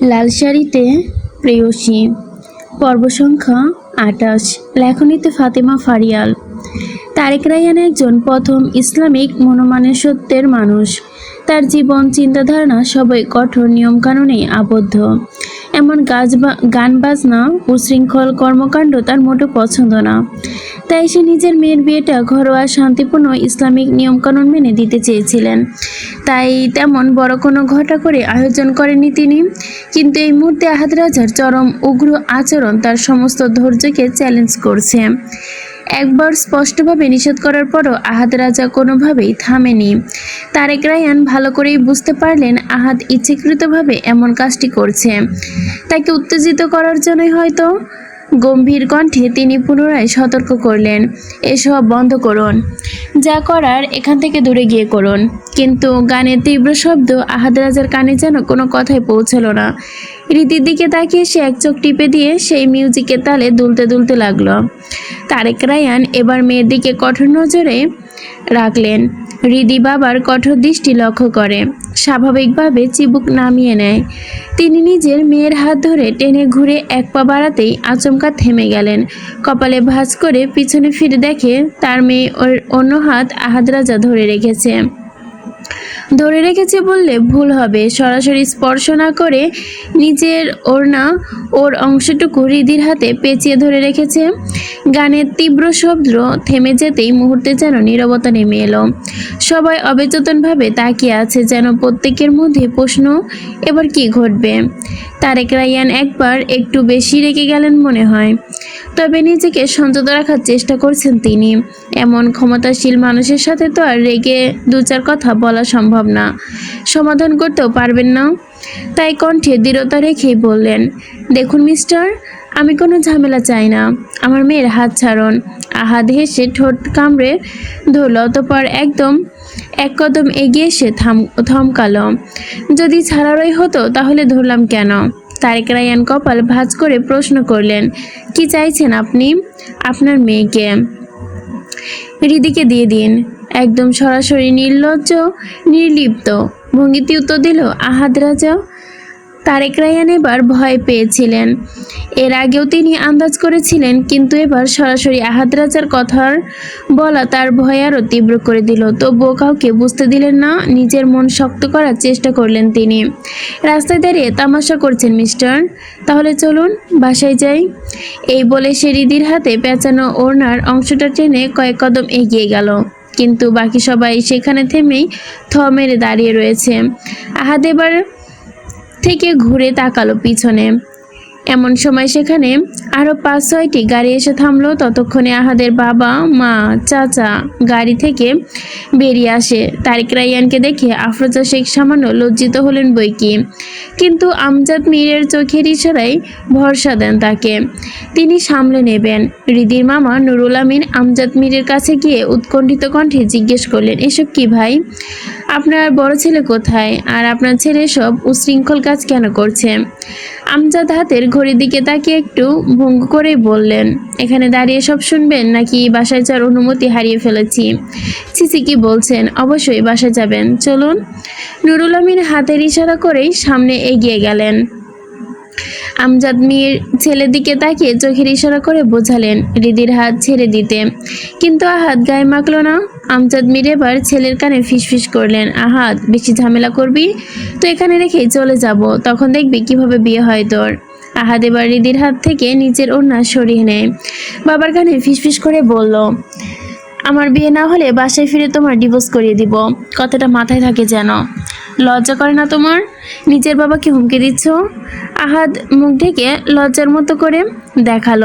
লাল শাড়িতে প্রেয়সী। পর্ব সংখ্যা আটাশ লেখনীতে ফাতেমা ফারিয়াল। তারেক রায়ান একজন প্রথম ইসলামিক মনোমানের সত্যের মানুষ। তার জীবন, চিন্তাধারণা সবই কঠোর নিয়মকানুনে আবদ্ধ। এমন গাছ গান বাজনা উশৃঙ্খল কর্মকাণ্ড তার মোটেও পছন্দ না। তাই সে নিজের মেয়ের বিয়েটা ঘরোয়া শান্তিপূর্ণ ইসলামিক নিয়মকানুন মেনে দিতে চেয়েছিলেন। তাই তেমন বড় কোনো ঘটা করে আয়োজন করেনি তিনি। কিন্তু এই মুহূর্তে আহাদ রাজার চরম উগ্র আচরণ তার সমস্ত ধৈর্যকে চ্যালেঞ্জ করছে। একবার স্পষ্টভাবে নিষেধ করার পরও আহাদ রাজা কোনোভাবেই থামেনি। তারেক রায়ান ভালো করেই বুঝতে পারলেন আহাদ ইচ্ছাকৃতভাবে এমন কাজটি করছে। তাকে উত্তেজিত করার জন্যই হয়তো গম্ভীর কণ্ঠে তিনি পুনরায় সতর্ক করলেন, এসব বন্ধ করুন। যা করার এখান থেকে দূরে গিয়ে করুন। কিন্তু গানের তীব্র শব্দ আহাদ রাজার কানে যেন কোনো কথাই পৌঁছলো না। রীতির দিকে তাকিয়ে সে এক চোখ টিপে দিয়ে সেই মিউজিকের তালে দুলতে দুলতে লাগল। তারেক রায়ান এবার মেয়ের দিকে কঠোর নজরে রাখলেন। হৃদি বাবার কঠোর দৃষ্টি লক্ষ্য করে। স্বাভাবিকভাবে চিবুক নামিয়ে নেয়। তিনি নিজের মেয়ের হাত ধরে টেনে ঘুরে এক পা বাড়াতেই আচমকা থেমে গেলেন। কপালে ভাঁজ করে পিছনে ফিরে দেখে তার মেয়ে ওর অন্য হাত আহাদ রাজা ধরে রেখেছে। ধরে রেখেছে বললে ভুল হবে। সরাসরি স্পর্শ না করে নিজের ওড়না ওর অংশটুকু হৃদির হাতে পেঁচিয়ে ধরে রেখেছে। গানের তীব্র শব্দ থেমে যেতেই মুহূর্তে যেন নিরবতা নেমে এলো। সবাই অবেচেতনভাবে তাকিয়ে আছে যেন প্রত্যেকের মধ্যে প্রশ্ন, এবার কি ঘটবে? তারেক রায়ান একবার একটু বেশি রেগে গেলেন মনে হয়। তবে নিজেকে সঞ্চত রাখার চেষ্টা করছেন তিনি। এমন ক্ষমতাশীল মানুষের সাথে তো আর রেগে দু চার কথা বলা সম্ভব না। সমাধান করতেও পারবেন না। তাই কণ্ঠে দৃঢ়তা রেখেই বললেন, দেখুন মিস্টার, আমি কোনো ঝামেলা চাই না। আমার মেয়ের হাত ছাড়ন। আহাদ হেসে ঠোঁট কামড়ে ধরল, অতপর একদম এক কদম এগিয়ে এসে থাম, থমকালো। যদি ছাড়ারই হতো, তাহলে ধরলাম কেন? তারেক রায়ান কপাল ভাজ করে প্রশ্ন করলেন, কি চাইছেন আপনি? আপনার মেয়েকে। হৃদিকে দিয়ে দিন। একদম সরাসরি নির্লজ্জ, নির্লিপ্ত। ভঙ্গিতে উত্তর দিল, আহাদ রাজা। তারেক রায়ান এবার ভয় পেয়েছিলেন। এর আগেও তিনি আন্দাজ করেছিলেন, কিন্তু এবার সরাসরি আহাদ রাজার কথার বলা তার ভয় আরও তীব্র করে দিল। তবুও কাউকে বুঝতে দিলেন না, নিজের মন শক্ত করার চেষ্টা করলেন তিনি। রাস্তায় দাঁড়িয়ে তামাশা করছেন মিস্টার। তাহলে চলুন, বাসায় যাই। এই বলে সে রিদির হাতে পেঁচানো ওড়নার অংশটা টেনে কয়েক কদম এগিয়ে গেল। কিন্তু বাকি সবাই সেখানে থেমেই থ মেরে দাঁড়িয়ে রয়েছে। আহাদ এবার থেকে ঘুরে তাকালো পিছনে। এমন সময় সেখানে আরও পাঁচ, ছয়টি গাড়ি এসে থামলো। ততক্ষণে আহাদের বাবা, মা, চাচা গাড়ি থেকে বেরিয়ে আসে। তারিক রাইয়ানকে দেখে আফরোজা শেখ সামান্য লজ্জিত হলেন বইকি কিন্তু আমজাদ মীরের চোখের ইশারায় ভরসা দেন তাকে। তিনি সামলে নেবেন। রিদির মামা নুরুল আমিন আমজাদ মীরের কাছে গিয়ে উৎকণ্ঠিত কণ্ঠে জিজ্ঞেস করলেন, এসব কি ভাই? আপনার বড় ছেলে কোথায়? আর আপনার ছেলে সব উশৃঙ্খল কাজ কেন করছে? আমজাদ হাতের ঘড়ির দিকে তাকিয়ে একটু ভঙ্গ করেই বললেন, এখানে দাঁড়িয়ে সব শুনবেন নাকি বাসায় যাওয়ার অনুমতি হারিয়ে ফেলেছি? সিসি কি বলছেন? অবশ্যই বাসায় যাবেন, চলুন। নুরুল আমিন হাতের ইশারা করেই সামনে এগিয়ে গেলেন। আমজাদ মির ছেলের দিকে তাকিয়ে চোখের ইশারা করে বোঝালেন, রিদির হাত ছেড়ে দিতে। কিন্তু আহাত গায়ে মাখল না। আমজাদ মির এবার ছেলের কানে ফিসফিস করলেন আহাত বেশি ঝামেলা করবি? তো এখানে রেখেই চলে যাব, তখন দেখবি কীভাবে বিয়ে হয় তোর। আহাদ এবার রিদির হাত থেকে নিচের ওড়না সরিয়ে নেয়। বাবার কানে ফিসফিস করে বলল আমার বিয়ে না হলে বাসায় ফিরে তোমার ডিভোর্স করিয়ে দিব। কথাটা মাথায় থাকে যেন। লজ্জা করে না তোমার? নিজের বাবাকে হুমকি দিচ্ছ? আহাদ মুখ ঢেকে লজ্জার মতো করে দেখাল।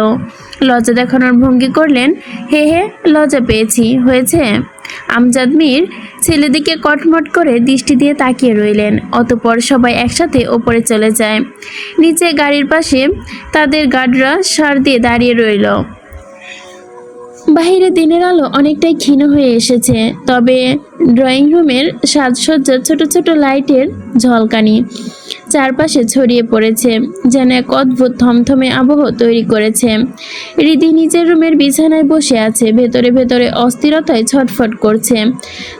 লজ্জা দেখানোর ভঙ্গি করলেন, হে হে, লজ্জা পেয়েছি, হয়েছে? আমজাদ মীর ছেলেদিকে কটমট করে দৃষ্টি দিয়ে তাকিয়ে রইলেন, অতপর সবাই একসাথে ওপরে চলে যায়। নিচে গাড়ির পাশে তাদের গার্ডরা সার দিয়ে দাঁড়িয়ে রইল। বাহিরে দিনের আলো অনেকটাই ক্ষীণ হয়ে এসেছে, তবে ড্রয়িং রুমের সাজসজ্জা ছোট ছোট লাইটের ঝলকানি চারপাশে ছড়িয়ে পড়েছে, যেন এক অদ্ভুত থমথমে আবহ তৈরি করেছে। রিদি নিজের রুমের বিছানায় বসে আছে, ভেতরে ভেতরে অস্থিরতায় ছটফট করছে।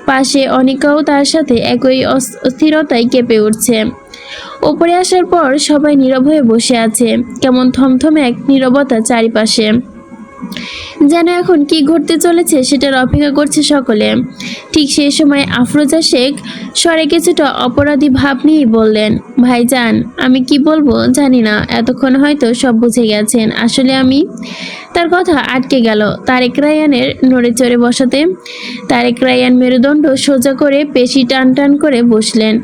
পাশে অনিকাও তার সাথে একই অস- অস্থিরতায় কেঁপে উঠছে। ওপরে আসার পর সবাই নীরব হয়ে বসে আছে, কেমন থমথমে এক নীরবতা চারিপাশে। যেন এখন কি ঘটতে চলেছে সেটার অপেক্ষা করছে সকলে। ঠিক সেই সময় আফরোজা শেখ স্বরে কিছুটা অপরাধী ভাব নিয়েই বললেন, ভাইজান, আমি কি বলব জানি না, এতক্ষণ হয়তো সব বুঝে গেছেন। আসলে আমি? তার কথা আটকে গেল তারেক রায়ানের নড়ে চড়ে বসাতে। তারেক রায়ান মেরুদণ্ড সোজা করে পেশি টান টান করে বসলেন।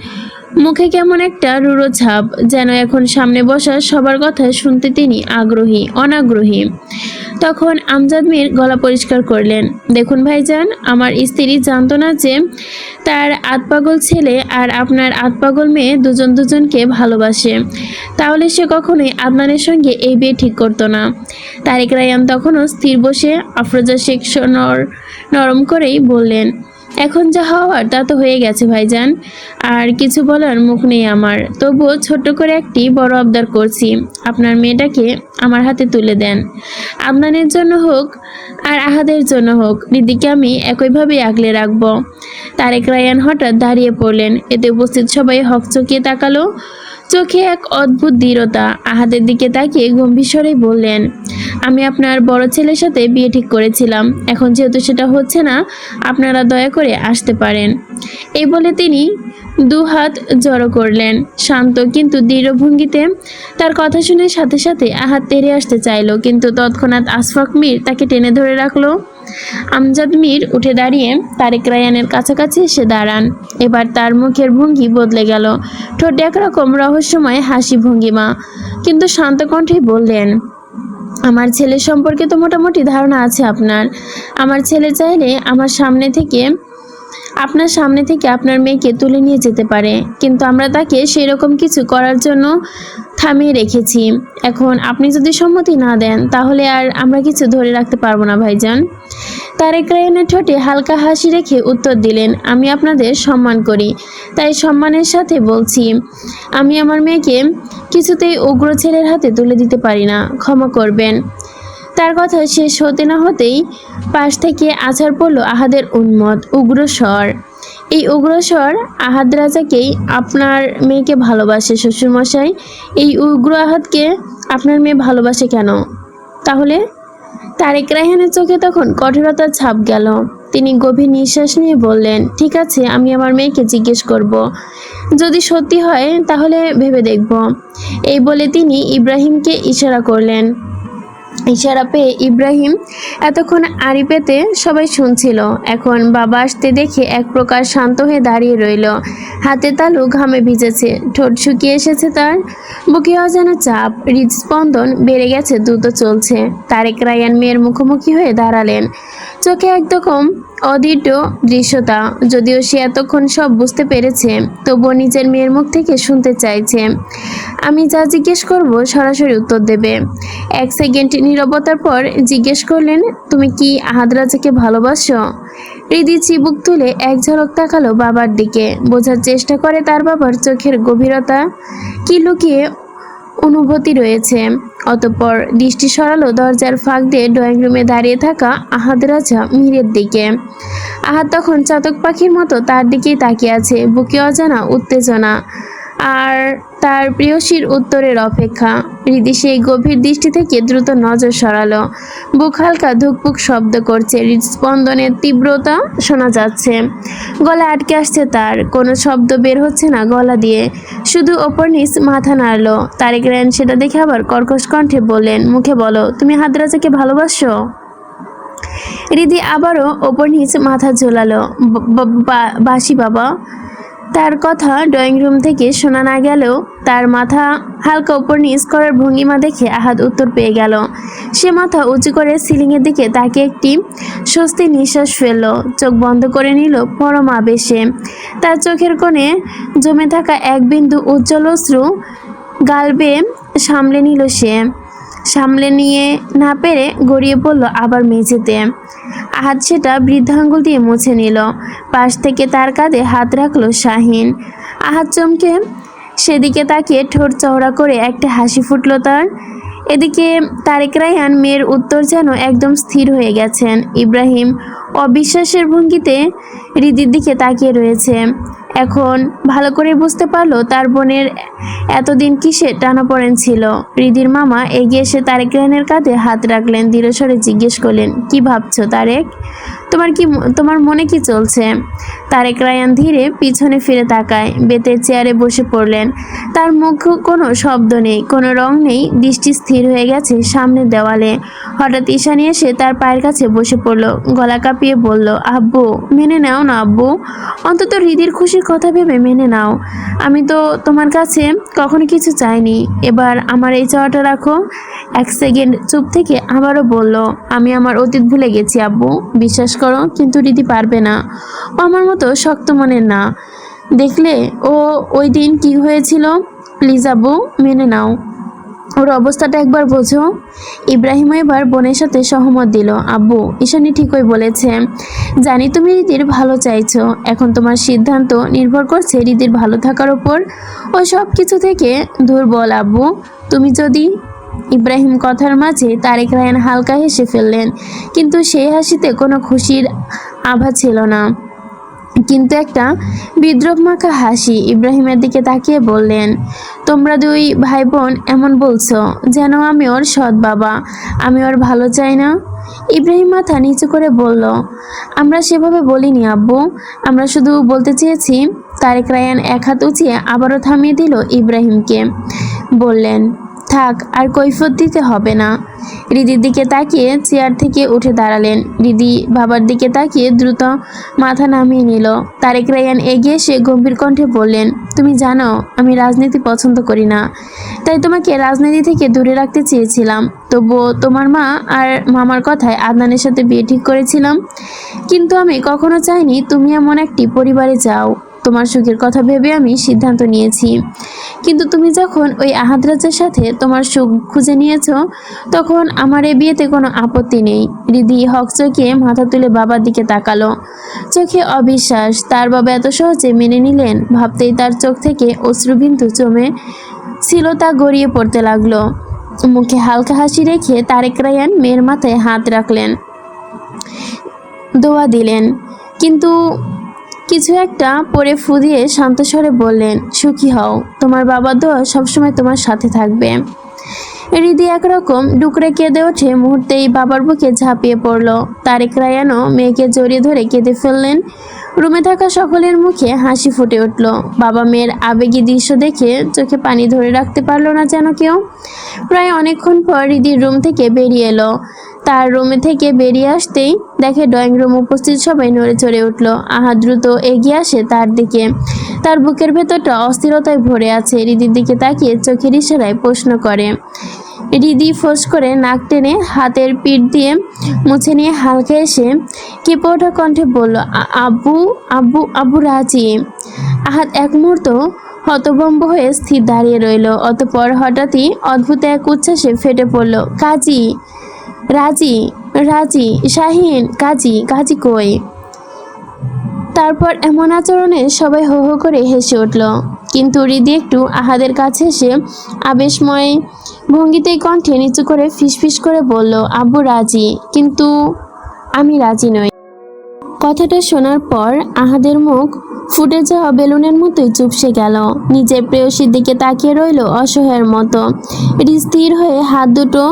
মুখে কেমন একটা রুড়ো ছাপ যেন এখন সামনে বসা সবার কথা শুনতে তিনি আগ্রহী, অনাগ্রহী। তখন আমজাদ মির গলা পরিষ্কার করলেন, দেখুন ভাইজান, আমার স্ত্রী জানতো না যে তার আতপাগল ছেলে আর আপনার আতপাগল মেয়ে দুজন দুজনকে ভালোবাসে। তাহলে সে কখনোই আপনাদের সঙ্গে এই বিয়ে ঠিক করতো না। তারেক রায়ান তখনও স্থির বসে আফরোজা শেখ নর, নরম করেই বললেন এখন যা হওয়ার তা তো হয়ে গেছে, ভাইজান। আর কিছু বলার মুখ নেই আমার। তবুও ছোট্ট করে একটি বড় আবদার করছি। আপনার মেয়েটাকে আমার হাতে তুলে দেন। আপনাদের জন্য হোক আর আহাদের জন্য হোক রিদিকে আমি একইভাবে আগলে রাখব। তারেক রায়ান হঠাৎ দাঁড়িয়ে পড়লেন। এতে উপস্থিত সবাই হকচকিয়ে তাকালো। চোখে এক অদ্ভুত দৃঢ়তা আহাদের দিকে তাকিয়ে গম্ভীর স্বরে বললেন, আমি আপনার বড় ছেলের সাথে বিয়ে ঠিক করেছিলাম। এখন যেহেতু সেটা হচ্ছে না, আপনারা দয়া করে আসতে পারেন। এই বলে তিনি দু হাত জড়ো করলেন। শান্ত কিন্তু দৃঢ় ভঙ্গিতে তার কথা শুনে সাথে সাথে আহাত তেড়ে আসতে চাইলো, কিন্তু তৎক্ষণাৎ আশফাক মীর তাকে টেনে ধরে রাখল। আমজাদ মীর উঠে দাঁড়িয়ে তারেক রায়ানের কাছাকাছি এসে দাঁড়ান। এবার তার মুখের ভঙ্গি বদলে গেল। ঠোঁটে একরকম রহস্যময় হাসি ভঙ্গিমা। কিন্তু শান্ত কণ্ঠে বললেন, আমার ছেলে সম্পর্কে তো মোটামুটি ধারণা আছে আপনার। আমার ছেলে চাইলে আমার সামনে থেকে আপনার সামনে থেকে আপনার মেয়েকে তুলে নিয়ে যেতে পারে। কিন্তু আমরা তাকে সেই রকম কিছু করার জন্য থামিয়ে রেখেছি। এখন আপনি যদি সম্মতি না দেন, তাহলে আর আমরা কিছু ধরে রাখতে পারব না, ভাইজান। তারেক রায়ানের ঠোঁটে হালকা হাসি রেখে উত্তর দিলেন, আমি আপনাদের সম্মান করি। তাই সম্মানের সাথে বলছি, আমি আমার মেয়েকে কিছুতেই উগ্র ছেলের হাতে তুলে দিতে পারি না। ক্ষমা করবেন। তার কথা শেষ হতে না হতেই পাশ থেকে আছাড় পড়ল আহাদের উন্মত উগ্র স্বর। এই উগ্রস্বর আহাদ রাজাকেই আপনার মেয়েকে ভালোবাসে, শ্বশুরমশাই। এই উগ্র আহাদকে আপনার মেয়ে ভালোবাসে কেন? তাহলে তারেক রায়হানের চোখে তখন কঠোরতার ছাপ গেল। তিনি গভীর নিঃশ্বাস নিয়ে বললেন, ঠিক আছে, আমি আমার মেয়েকে জিজ্ঞেস করব। যদি সত্যি হয়, তাহলে ভেবে দেখব। এই বলে তিনি ইব্রাহিমকে ইশারা করলেন। ইশারা পেয়ে ইব্রাহিম এতক্ষণ আড়ি পেতে সবাই শুনছিল। এখন বাবা আসতে দেখে এক প্রকার শান্ত হয়ে দাঁড়িয়ে রইল। হাতে তালু ঘামে ভিজেছে। ঠোঁট শুকিয়ে এসেছে তার। বুকে যেন চাপ, হৃদস্পন্দন বেড়ে গেছে, দ্রুত চলছে। তারেক রায়ান মেয়ের মুখোমুখি হয়ে দাঁড়ালেন। চোখে একরকম অদৃঢ় দৃশ্যতা। যদিও সে এতক্ষণ সব বুঝতে পেরেছে, তবুও নিজের মেয়ের মুখ থেকে শুনতে চাইছে। আমি যা জিজ্ঞেস করব সরাসরি উত্তর দেবে। এক সেকেন্ড নীরবতার পর জিজ্ঞেস করলেন, তুমি কি আহাদ রাজাকে ভালোবাসো? হৃদি চিবুক তুলে এক ঝলক তাকালো বাবার দিকে। বোঝার চেষ্টা করে তার বাবার চোখের গভীরতা। কি লুকিয়ে অনুভূতি রয়েছে। অতঃপর দৃষ্টি সরালো দরজার ফাঁক দিয়ে ড্রয়িং রুমে দাঁড়িয়ে থাকা আহাদ রাজা মীরের দিকে। আহাদ তখন চাতক পাখির মতো তার দিকেই তাকিয়ে আছে, বুকে অজানা উত্তেজনা। আর তার প্রিয়সীর উত্তরের অপেক্ষা। হৃদি সেই গভীর দৃষ্টি থেকে দ্রুত নজর সরালো। বুক হালকা ধুকপুক শব্দ করছে হৃদস্পন্দনের তীব্রতা শোনা যাচ্ছে। গলা আটকে আসছে তার, কোনো শব্দ বের হচ্ছে না গলা দিয়ে। শুধু ওপর নিচ মাথা নাড়লো। তারেক রায়ন সেটা দেখে আবার কর্কশ কণ্ঠে বললেন, মুখে বলো, তুমি হাদরাজাকে ভালোবাসো? রিদি আবারও ওপর নিচ মাথা ঝোলালো বাসি বাবা। তার কথা ড্রয়িং রুম থেকে শোনা না গেলেও তার মাথা হালকা উপর নিচ করার ভঙ্গিমা দেখে আহাদ উত্তর পেয়ে গেল। সে মাথা উঁচু করে সিলিংয়ের দিকে তাকে একটি স্বস্তি নিঃশ্বাস ফেলল। চোখ বন্ধ করে নিল পরম আবেশে। তার চোখের কোণে জমে থাকা এক বিন্দু উজ্জ্বল অশ্রু গালবে সামলে নিল সে। সামলে নিয়ে না পেরে গড়িয়ে পড়ল আবার মেঝেতে। হাত সেটা বৃদ্ধাঙ্গুল দিয়ে মুছে নিল। পাশ থেকে তার কাঁধে হাত রাখল শাহিন। আহাত চমকে সেদিকে তাকিয়ে ঠোঁট চওড়া করে একটা হাসি ফুটল তার। এদিকে তারেক রায়হান মেয়ের উত্তর যেন একদম স্থির হয়ে গেছেন। ইব্রাহিম অবিশ্বাসের ভঙ্গিতে রিদির দিকে তাকিয়ে রয়েছে। এখন ভালো করে বুঝতে পারল তার বোনের এতদিন কিসে টানাপড়েন ছিল। রিদির মামা এগিয়ে এসে তারেক রায়নের কাঁধে হাত রাখলেন, দৃঢ়স্বরে জিজ্ঞেস করলেন, কি ভাবছ তারেক? তোমার কি তোমার মনে কি চলছে? তারেক রায়ান ধীরে পিছনে ফিরে তাকায়, বেতের চেয়ারে বসে পড়লেন। তার মুখ কোনো শব্দ নেই, কোনো রং নেই, দৃষ্টি স্থির হয়ে গেছে সামনের দেওয়ালে। হঠাৎ ঈশানি এসে তার পায়ের কাছে বসে পড়ল গলা কাঁপিয়ে বলল, আব্বু, মেনে নাও না, আব্বু। অন্তত হৃদির খুশির কথা ভেবে মেনে নাও। আমি তো তোমার কাছে কখনো কিছু চাইনি। এবার আমার এই চাওয়াটা রাখো। এক সেকেন্ড চুপ থেকে আবারও বলল, আমি আমার অতীত ভুলে গেছি, আব্বু। বিশ্বাস করো, কিন্তু রীতি পারবে না। ও আমার মতো শক্ত মনের না। দেখলে ও ওই দিন কি হয়েছিল? প্লিজ, আব্বু, মেনে নাও। ওর অবস্থাটা একবার বোঝো। ইব্রাহিম এবার বোনের সাথে সহমত দিল। আব্বু, ঈশানি ঠিকই বলেছে। জানি তুমি রীতির ভালো চাইছো। এখন তোমার সিদ্ধান্ত নির্ভর করছে রীতির ভালো থাকার ওপর। ও সব কিছু থেকে দুর্বল, আব্বু। তুমি যদি ইব্রাহিম কথার মাঝে তারেক রায়ন হালকা হেসে ফেললেন, কিন্তু সেই হাসিতে কোনো খুশির আভা ছিল না। কিন্তু একটা বিদ্রোহ মাখা হাসি ইব্রাহিমের দিকে তাকিয়ে বললেন, তোমরা দুই ভাই বোন এমন বলছো যেন আমি ওর সৎ বাবা, আমি ওর ভালো চাই না? ইব্রাহিম মাথা নিচু করে বলল, আমরা সেভাবে বলিনি আব্বু, আমরা শুধু বলতে চেয়েছি, তারেক রায়ান এক হাত উঁচিয়ে আবারও থামিয়ে দিল ইব্রাহিমকে। বললেন থাক, আর কৈফত দিতে হবে না। রিদির দিকে তাকিয়ে চেয়ার থেকে উঠে দাঁড়ালেন। রিদি বাবার দিকে তাকিয়ে দ্রুত মাথা নামিয়ে নিল। তারেক রায়ান এগিয়ে এসে গম্ভীর কণ্ঠে বললেন, তুমি জানো, আমি রাজনীতি পছন্দ করি না। তাই তোমাকে রাজনীতি থেকে দূরে রাখতে চেয়েছিলাম। তবুও তোমার মা আর মামার কথায় আদনানের সাথে বিয়ে ঠিক করেছিলাম। কিন্তু আমি কখনো চাইনি তুমি এমন একটি পরিবারে যাও। তোমার সুখের কথা ভেবে আমি সিদ্ধান্ত নিয়েছি। কিন্তু তুমি যখন ওই আহাদ রাজার সাথে তোমার সুখ খুঁজে নিয়েছো, তখন আমার এই বিয়েতে কোনো আপত্তি নেই। রিদি হক চোখে মাথা তুলে বাবার দিকে তাকালো। চোখে অবিশ্বাস, তার বাবা এত সহজে মেনে নিলেন, ভাবতেই তার চোখ থেকে অশ্রুবিন্দু জমে ছিল তা গড়িয়ে পড়তে লাগল। মুখে হালকা হাসি রেখে তারেক রায়ান মেয়ের মাথায় হাত রাখলেন। দোয়া দিলেন। কিন্তু কিছু একটা পরে ফু দিয়ে শান্ত স্বরে বললেন, সুখী হও। তোমার বাবা দোয়া সবসময় তোমার সাথে থাকবে। রিদি একরকম ডুকরে কেঁদে ওঠে। মুহূর্তেই বাবার বুকে ঝাঁপিয়ে পড়ল। তারেক রায়ানও মেয়েকে জড়িয়ে ধরে কেঁদে ফেললেন। রুমে থাকা সকলের মুখে হাসি ফুটে উঠল। বাবা মেয়ের আবেগী দৃশ্য দেখে চোখে পানি ধরে রাখতে পারল না যেন কেউ। প্রায় অনেকক্ষণ পর রিদির রুম থেকে বেরিয়ে এলো। তার রুমে থেকে বেরিয়ে আসতেই দেখে ড্রয়িং রুম উপস্থিত সবাই নড়ে চড়ে উঠল। আহা, দ্রুত এগিয়ে আসে তার দিকে। তার বুকের ভেতরটা অস্থিরতায় ভরে আছে। রিদির দিকে তাকিয়ে চোখের ইশারায় প্রশ্ন করে রিদি ফোঁস করে নাক টেনে হাতের পিঠ দিয়ে মুছে নিয়ে হালকা এসে কেঁপে কণ্ঠে বলল, "আ- আব্বু আব্বু আব্বু রাজি? আহাত এক মুহূর্ত হতভম্ব হয়ে স্থির দাঁড়িয়ে রইল, অতপর হঠাৎই অদ্ভুত এক উচ্ছ্বাসে ফেটে পড়ল, কাজী, রাজি রাজি, শাহিন, কাজী কাজী কই? তারপর এমন আচরণে সবাই হো হো করে হেসে উঠল। কিন্তু রিদি একটু আহাদের কাছে এসে আবেশময় ভঙ্গিতেই কণ্ঠে নিচু করে ফিসফিস করে বলল, আব্বু রাজি, কিন্তু আমি রাজি নই। কথাটা শোনার পর আহাদের মুখ ফুটে যাওয়া বেলুনের মতোই চুপসে গেল। নিজের প্রেয়সীর দিকে তাকিয়ে রইল অসহায়ের মতো। এটি স্থির হয়ে হাত দুটো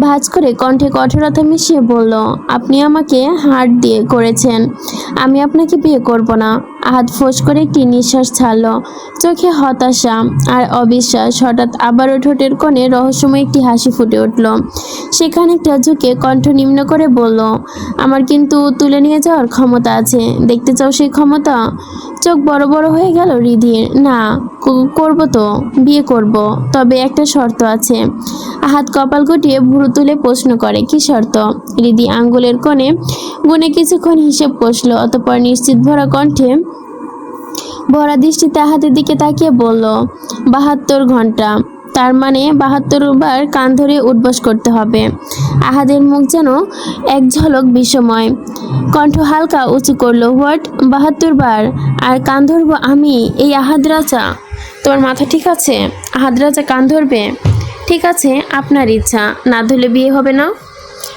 ভাঁজ করে কণ্ঠে কঠোরতা মিশিয়ে বলল, আপনি আমাকে হাত দিয়ে করেছেন। আমি আপনাকে বিয়ে করব না। হাত ফোঁস করে একটি নিঃশ্বাস ছাড়ল। চোখে হতাশা আর অবিশ্বাস হঠাৎ আবারও ঠোঁটের কোণে রহস্যময় একটি হাসি ফুটে উঠল। সেখানে একটা ঝুঁকে কণ্ঠ নিম্ন করে বলল, আমার কিন্তু তুলে নিয়ে যাওয়ার ক্ষমতা আছে। দেখতে চাও সেই ক্ষমতা? চোখ বড় বড় হয়ে গেল রিধির। না করব তো, বিয়ে করব, তবে একটা শর্ত আছে। হাত কপাল গুটিয়ে ভুরু তুলে প্রশ্ন করে, কি শর্ত? রিধি আঙ্গুলের কোণে গুনে কিছুক্ষণ হিসেব কষল, অতপর নিশ্চিত ভরা কণ্ঠে ভরা দৃষ্টিতে হাতের দিকে তাকিয়ে বলল, বাহাত্তর ঘণ্টা। তার মানে বাহাত্তর বার কান ধরে উঠবস করতে হবে। আহাদের মুখ যেন এক ঝলক বিষময়। কণ্ঠ হালকা উঁচু করল, হোয়াট? বাহাত্তর বার আর কান ধরবো আমি? এই আহাদ রাজা? তোর মাথা ঠিক আছে? আহাদ রাজা কান ধরবে? ঠিক আছে, আপনার ইচ্ছা। না ধরলে বিয়ে হবে না?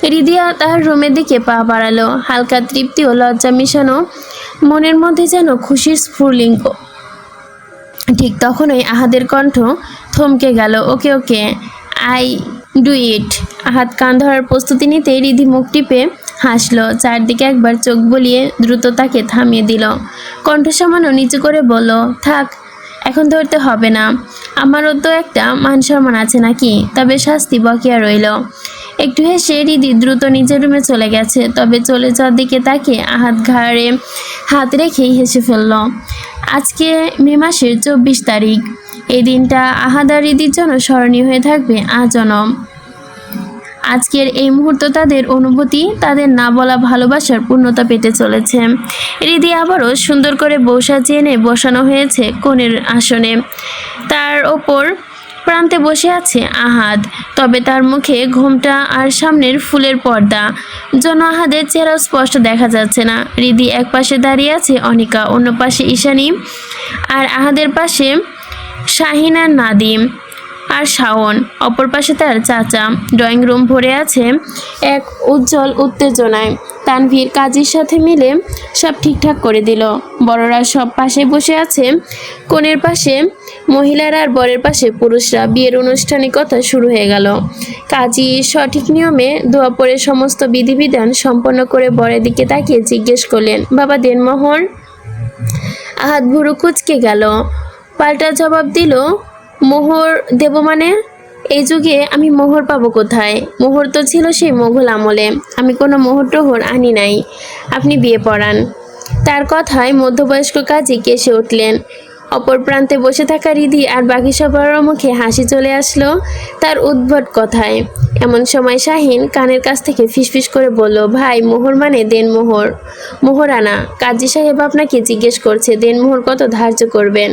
হৃদিয়া তার রুমের দিকে পা বাড়ালো। হালকা তৃপ্তি ও লজ্জা মিশানো মনের মধ্যে যেন খুশির স্ফুলিঙ্গ। ঠিক তখনই আহাদের কণ্ঠ থমকে গেল। Okay okay, I do it. হাত কান ধরার প্রস্তুতি নিতে রিধি মুখ টিপে হাসলো। চারদিকে একবার চোখ বলিয়ে দ্রুত তাকে থামিয়ে দিল। কণ্ঠ সামান্য নিচু করে বলল, থাক, এখন ধরতে হবে না। আমারও তো একটা মান সম্মান আছে নাকি? তবে শাস্তি বকিয়া রইল। একটু হেসে রিদি দ্রুত নিজের রুমে চলে গেছে। তবে চলে যাওয়ার দিকে তাকে হাত ঘাড়ে হাত রেখেই হেসে ফেলল। আজকে মে মাসের চব্বিশ তারিখ। এই দিনটা আহাদা রিদির জন্য স্মরণীয় হয়ে থাকবে আজনম। আজকের এই মুহূর্ত তাদের অনুভূতি তাদের না বলা ভালোবাসার পূর্ণতা পেতে চলেছে। রিদি আবারও সুন্দর করে বৌসা চেনে বসানো হয়েছে কোণের আসনে। তার ওপর প্রান্তে বসে আছে আহাদ, তবে তার মুখে ঘোমটা আর সামনের ফুলের পর্দা। যেন আহাদের চেহারা স্পষ্ট দেখা যাচ্ছে না। রিদি এক পাশে দাঁড়িয়ে আছে অনিকা, অন্য পাশে ঈশানী। আর আহাদের পাশে শাহিন, নাদিম আর শাওন। অপর পাশে তার চাচা। ড্রয়িং রুম ভরে আছে এক উজ্জ্বল উত্তেজনায়। তানভীর কাজের সাথে মিলে সব ঠিকঠাক করে দিল। বড়রা সব পাশে বসে আছে। কোণের পাশে মহিলারা আর বরের পাশে পুরুষরা। বিয়ের আনুষ্ঠানিকতা শুরু হয়ে গেল। কাজী সঠিক নিয়মে দোয়া পরে সমস্ত বিধিবিধান সম্পন্ন করে বরের দিকে তাকিয়ে জিজ্ঞেস করলেন, বাবা দেনমোহর হাত ভুরু কুচকে গেল? পাল্টা জবাব দিল, মোহর দেব মানে? এই যুগে আমি মোহর পাবো কোথায়? মোহর তো ছিল সেই মোঘল আমলে। আমি কোনো মোহর টোহর আনি নাই। আপনি বিয়ে পড়ান। তার কথায় মধ্যবয়স্ক কাজী কেসে উঠলেন। অপর প্রান্তে বসে থাকা রিধি আর বাকি সবার মুখে হাসি চলে আসলো তার উদ্ভট কথায়। এমন সময় শাহিন কানের কাছ থেকে ফিসফিস করে বলল, ভাই, মোহর মানে দেন মোহর। মোহর আনা কাজী সাহেব আপনাকে জিজ্ঞেস করছে, দেন মোহর কত ধার্য করবেন?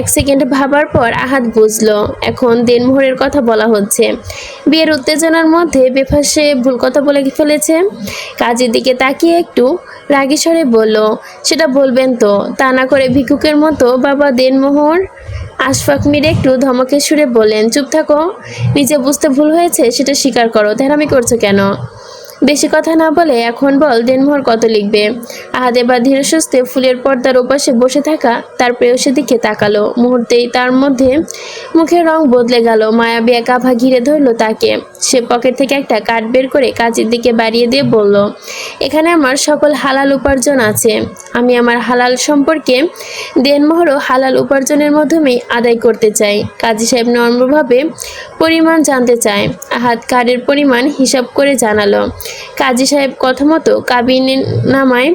এক সেকেন্ড ভাবার পর আহাত বুঝলো, এখন দেনমোহরের কথা বলা হচ্ছে। বিয়ের উত্তেজনার মধ্যে বেফাসে ভুল কথা বলে ফেলেছে? কাজের দিকে তাকিয়ে একটু রাগী স্বরে বলল, সেটা বলবেন তো। তা না করে ভিক্ষুকের মতো বাবা দেনমোহর আশফাক মিরে একটু ধমকের সুরে বললেন, চুপ থাকো। নিজে বুঝতে ভুল হয়েছে, সেটা স্বীকার করো। তেরামি করছ কেন? বেশি কথা না বলে এখন বল দেনমোহর কত লিখবে। আহাদে বা ধীরে সুস্থে ফুলের পর্দার ওপাশে বসে থাকা তার প্রেয়সীর দিকে তাকালো। মুহূর্তেই তার মধ্যে মুখের রং বদলে গেল। মায়াবী এক ঘিরে ধরলো তাকে। সে পকেট থেকে একটা কার্ড বের করে কাজের দিকে বাড়িয়ে দিয়ে বলল, এখানে আমার সকল হালাল উপার্জন আছে। আমি আমার হালাল সম্পর্কে দেনমোহরও হালাল উপার্জনের মাধ্যমেই আদায় করতে চাই। কাজী সাহেব নম্রভাবে পরিমাণ জানতে চায়। আহাত কার্ডের পরিমাণ হিসাব করে জানালো। কাজী সাহেব কথা মতো কাবিনের নামায়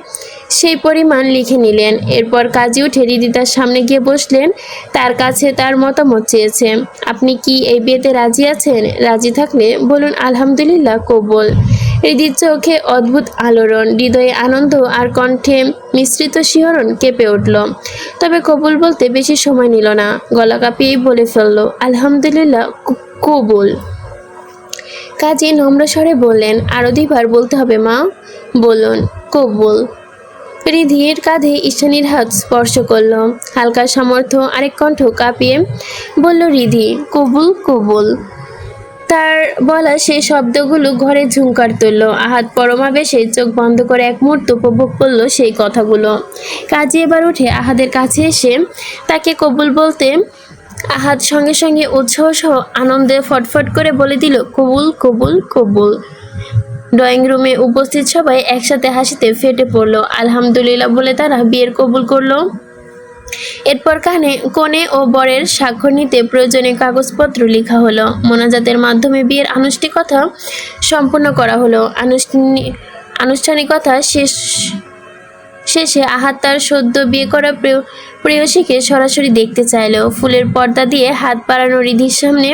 সেই পরিমাণ লিখে নিলেন। এরপর কাজী উঠে রিদিতার সামনে গিয়ে বসলেন। তার কাছে তার মতামত চেয়েছে। আপনি কি এই বিয়েতে রাজি আছেন? রাজি থাকলে বলুন, আলহামদুলিল্লাহ, কবুল। হৃদির চোখে অদ্ভুত আলোড়ন, হৃদয়ে আনন্দ আর কণ্ঠে মিশ্রিত শিহরণ কেঁপে উঠল। তবে কবুল বলতে বেশি সময় নিল না। গলা কাঁপিয়েই বলে ফেলল, আলহামদুলিল্লাহ কবুল। কাজী নম্র স্বরে বললেন আরও দুইবার বলতে হবে মা। বলুন কবুল। রিধির কাঁধে ঈশানীর হাত স্পর্শ করল। হালকা সামর্থ্য আরেক কণ্ঠ কাঁপিয়ে বলল, রিধি, কবুল কবুল। তার বলা সেই শব্দগুলো ঘরে ঝুঙ্কার তুলল। আহাত পরমাবেশে চোখ বন্ধ করে এক মুহূর্ত উপভোগ করল সেই কথাগুলো। কাজী এবার উঠে আহাদের কাছে এসে তাকে কবুল বলতে আহাদ সঙ্গে সঙ্গে উৎসাহ সহ আনন্দে ফটফট করে বলে দিল, কবুল কবুল কবুল। ড্রয়িং রুমে উপস্থিত সবাই একসাথে হাসিতে ফেটে পড়ল। আলহামদুলিল্লাহ বলে তারা বিয়ের কবুল করল। এরপর কানে কনে ও বরের স্বাক্ষর নিতে প্রয়োজনীয় কাগজপত্র লেখা হলো। মোনাজাতের মাধ্যমে বিয়ের আনুষ্ঠানিকতা সম্পূর্ণ করা হলো। আনুষ্ঠানিক আনুষ্ঠানিকতা শেষ, শেষে আহাত তার সদ্য বিয়ে করা প্রেয়সীকে সরাসরি দেখতে চাইলো। ফুলের পর্দা দিয়ে হাত বাড়ানো রিধির সামনে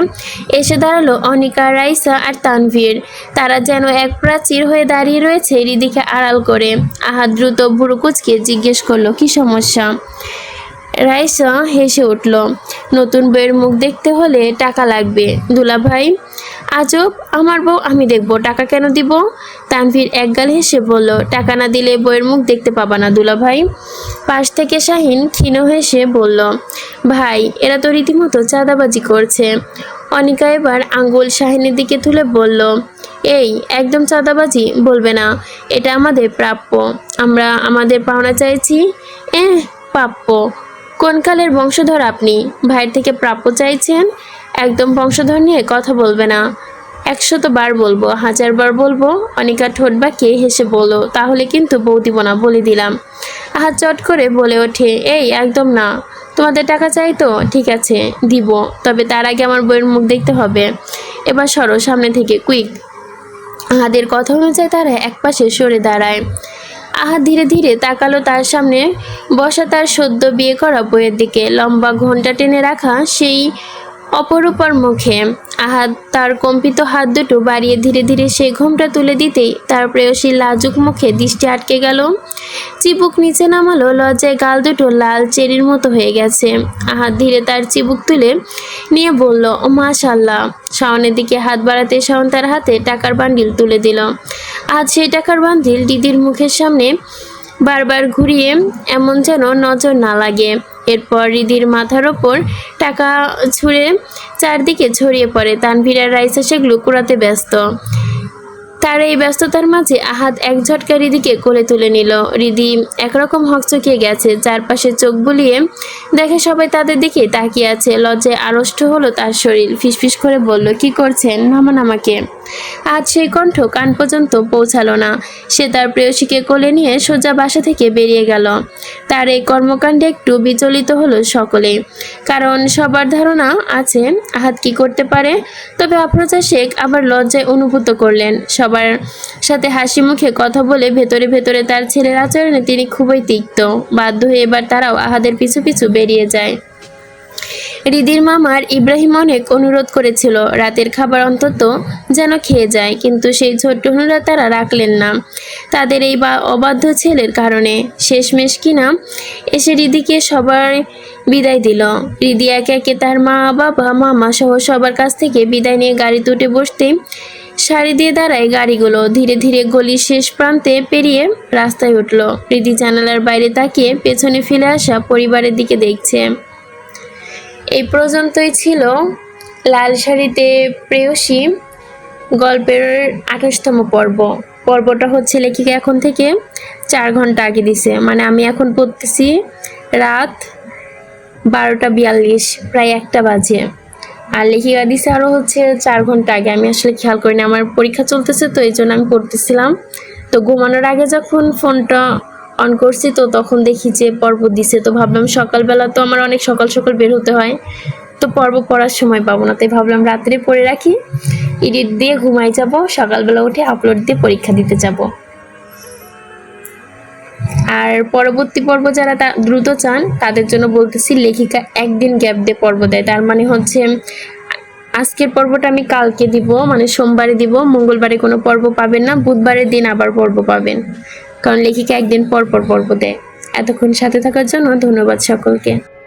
এসে দাঁড়াল অনিকা, রাইসা আর তানভীর। তারা যেন এক প্রাচীর হয়ে দাঁড়িয়ে রয়েছে রিধিকে আড়াল করে। আহাত দ্রুত ভুরু কুচকে জিজ্ঞেস করল, কি সমস্যা? রাইসা হেসে উঠল, নতুন বইয়ের মুখ দেখতে হলে টাকা লাগবে। দুলা ভাই আজব, আমার বউ, আমি দেখব, টাকা কেন দিব? তানভীর একগাল হেসে বলল, টাকা না দিলে বইয়ের মুখ দেখতে পাবা না দুলা ভাই পাশ থেকে শাহিন ক্ষীণ হেসে বলল, ভাই, এরা তো রীতিমতো চাঁদাবাজি করছে। অনিকা এবার আঙ্গুল শাহিনের দিকে তুলে বলল, এই, একদম চাঁদাবাজি? বলবে না, এটা আমাদের প্রাপ্য। আমরা আমাদের পাওনা চাইছি? এ প্রাপ্য। কোন কালের বংশধর আপনি? ভাইয়ের থেকে প্রাপ্য চাইছেন? একদম বংশধর নিয়ে কথা বলবে না। একশত বার বলব, হাজার বার বলব, অনিকা ঠোঁট বাঁকিয়ে হেসে বলো তাহলে কিন্তু বউ দিব না বলে দিলাম। আহা চট করে বলে ওঠে, এই একদম না, তোমাদের টাকা চাই তো, ঠিক আছে, দিব, তবে তার আগে আমার বইয়ের মুখ দেখতে হবে। এবার সরো সামনে থেকে, কুইক। আহাদের কথা অনুযায়ী তারা একপাশে সরে দাঁড়ায়। আহা ধীরে ধীরে তাকালো তার সামনে, বসা তার সদ্য বিয়ে করা বইয়ের দিকে। লম্বা ঘণ্টা টেনে রাখা সেই অপরূপার মুখে। আহাদ তার কম্পিত হাত দুটো বাড়িয়ে ধীরে ধীরে সে ঘোমটা তুলে দিতেই তার প্রেয়সী লাজুক মুখে দৃষ্টি আটকে গেল। চিবুক নিচে নামালো, লজ্জায় গাল দুটো লাল চেরির মতো হয়ে গেছে। আহাত ধীরে তার চিবুক তুলে নিয়ে বলল, ও মাশাল্লাহ। শাওনের দিকে হাত বাড়াতে শাওন তার হাতে টাকার বান্ডিল তুলে দিল। আজ সেই টাকার বান্ডিল দিদির মুখের সামনে বারবার ঘুরিয়ে এমন যেন নজর না লাগে। এরপর রিদির মাথার ওপর টাকা ছুঁড়ে চারদিকে ছড়িয়ে পড়ে। তানভীরার রাইসা সেগুলো কুড়াতে ব্যস্ত। তার এই ব্যস্ততার মাঝে আহাত এক ঝটকা রিদিকে কোলে তুলে নিল। রিদি একরকম হকচকিয়ে গেছে। চারপাশে চোখ বুলিয়ে দেখে সবাই তাদের দিকে তাকিয়ে আছে। লজ্জায় আড়ষ্ট হলো তার শরীর। ফিসফিস করে বলল, কি করছেন? নামান আমাকে। আজ সেই কণ্ঠ কান পর্যন্ত পৌঁছালো না। সে তার প্রেয়সীকে কোলে নিয়ে সোজা বাসা থেকে বেরিয়ে গেল। তার এই কর্মকাণ্ডে একটু বিচলিত হলো সকলে কারণ সবার ধারণা আছে, আহাত কি করতে পারে? তবে আফরোজা শেখ আবার লজ্জায় অনুভূত করলেন। সবার সাথে হাসি মুখে কথা বলে ভেতরে ভেতরে তার ছেলের আচরণে তিনি খুবই তিক্ত। বাধ্য হয়ে এবার তারাও আহাদের পিছু পিছু বেরিয়ে যায়। রিদির মামার ইব্রাহিম অনেক অনুরোধ করেছিল, রাতের খাবার অন্তত যেন খেয়ে যায়, কিন্তু সেই ছোট্ট অনুরোধ তারা রাখলেন না। তাদের এই বা অবাধ্য ছেলের কারণে শেষমেশ কিনা এসে রিদিকে সবার বিদায় দিল। রিদি একে একে তার মা, বাবা, মামা সহ সবার কাছ থেকে বিদায় নিয়ে গাড়ি তুটে বসতে সারি দিয়ে দাঁড়ায় গাড়িগুলো। ধীরে ধীরে গলির শেষ প্রান্তে পেরিয়ে রাস্তায় উঠল। রিদি জানালার বাইরে তাকিয়ে পেছনে ফেলে আসা পরিবারের দিকে দেখছে। এই পর্যন্তই ছিল লাল শাড়িতে প্রেয়সী গল্পের আঠাশতম পর্ব। পর্বটা হচ্ছে লেখিকা এখন থেকে চার ঘণ্টা আগে দিছে। মানে আমি এখন পড়তেছি রাত বারোটা বিয়াল্লিশ, প্রায় একটা বাজে। আর লেখিকা দিছে আরও হচ্ছে চার ঘণ্টা আগে। আমি আসলে খেয়াল করিনি, আমার পরীক্ষা চলতেছে তো, এই জন্য আমি পড়তেছিলাম। তো ঘুমানোর আগে যখন ফোনটা অন করছি, তো তখন দেখি যে পর্ব দিছে। তো ভাবলাম সকালবেলা তো আমার অনেক সকাল সকাল বের হতে হয়, তো পর্ব পড়ার সময় পাবো না। তাই ভাবলাম রাত্রে পড়ে রাখি এডিট দিয়ে ঘুমাই যাব, সকালবেলা উঠে আপলোড দিয়ে পরীক্ষা দিতে যাব। আর পরবর্তী পর্ব যারা তা দ্রুত চান, তাদের জন্য বলতেছি লেখিকা একদিন গ্যাপ দিয়ে পর্ব দেয়। তার মানে হচ্ছে, আজকের পর্বটা আমি কালকে দিব মানে সোমবারে দিব, মঙ্গলবারে কোনো পর্ব পাবেন না, বুধবারের দিন আবার পর্ব পাবেন। কারণ লেখিকা একদিন পরপর পর পর্ব দেয়। এতক্ষণ সাথে থাকার জন্য ধন্যবাদ সকলকে।